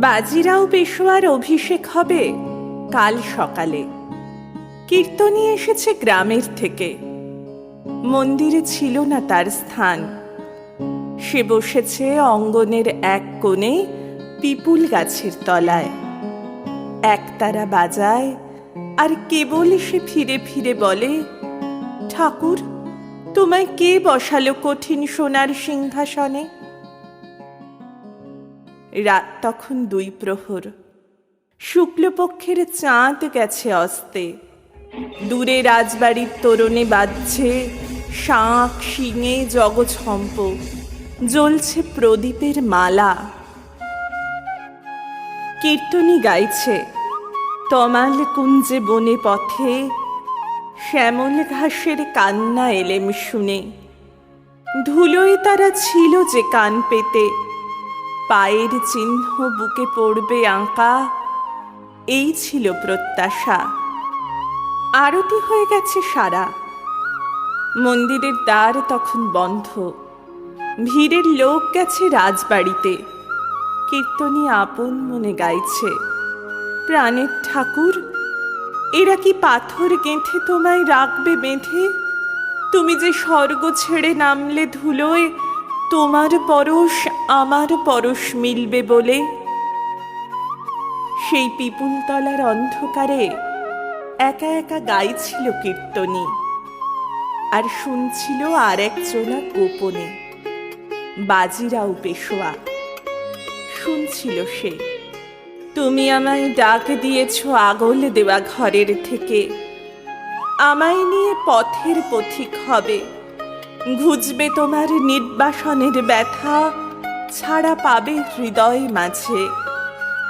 বাজিরাও পেশোয়ার অভিষেক হবে কাল সকালে। কীর্তনী এসেছে গ্রামের থেকে। মন্দিরে ছিল না তার স্থান। সে বসেছে অঙ্গনের এক কোণে পিপুল গাছের তলায়। একতারা বাজায়, আর কেবল সে ফিরে ফিরে বলে, ঠাকুর, তোমায় কে বসালো কঠিন সোনার সিংহাসনে? রাত তখন দুই প্রহর। শুক্লপক্ষের চাঁদ গেছে অস্তে। দূরে রাজবাড়ির তোরণে বাজছে শাঁখ, শিঙে জগছম্প জ্বলছে প্রদীপের মালা। কীর্তনী গাইছে, তমাল কুঞ্জে বনে পথে, শ্যামল ঘাসের কান্না এলেম শুনে। ধুলোয় তারা ছিল যে কান পেতে। পায়ের চিহ্ন বুকে পড়বে আঁকা। এই ছিল প্রত্যাশা। আরতি হয়ে গেছে সারা। মন্দিরের দ্বার তখন বন্ধ। ভিড়ের লোক গেছে রাজবাড়িতে। কীর্তনী আপন মনে গাইছে। প্রাণের ঠাকুর, এরা কি পাথর গেঁথে তোমায় রাখবে বেঁধে? তুমি যে স্বর্গ ছেড়ে নামলে ধুলোয় তোমার পরশ আমার পরশ মিলবে বলে। সেই পিপুলতলার অন্ধকারে একা একা গাইছিল কীর্তনী, আর শুনছিল আর একজনা গোপনে, বাজিরাও পেশোয়া। শুনছিল সে, তুমি আমায় ডাক দিয়েছ আগল দেওয়া ঘরের থেকে, আমায় নিয়ে পথের পথিক হবে ঘুজবে তোমার নির্বাসনের ব্যথা, ছাড়া পাবে হৃদয় মাঝে।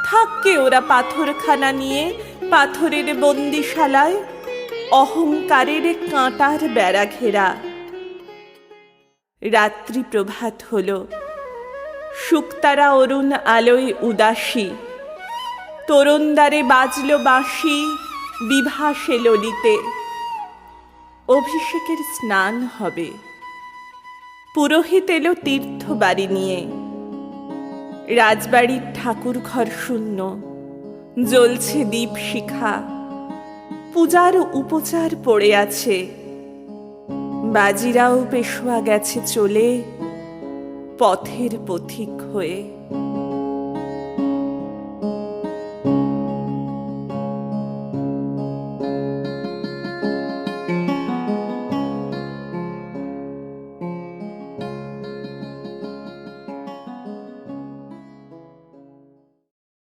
থাককে ওরা পাথরখানা নিয়ে, পাথরের বন্দিশালায়, অহংকারের কাঁটার বেড়া ঘেরা। রাত্রি প্রভাত হল। শুক্তারা অরুণ আলোয় উদাসী। তরুণদারে বাজল বাঁশি, বিভাসে ললিতে। অভিষেকের স্নান হবে। পুরোহিত এলো তীর্থ বাড়ি নিয়ে। রাজবাড়ির ঠাকুর ঘর শূন্য, জ্বলছে দীপ শিখা, পূজার উপচার পড়ে আছে। বাজিরাও পেশোয়া গেছে চলে, পথের পথিক হয়ে।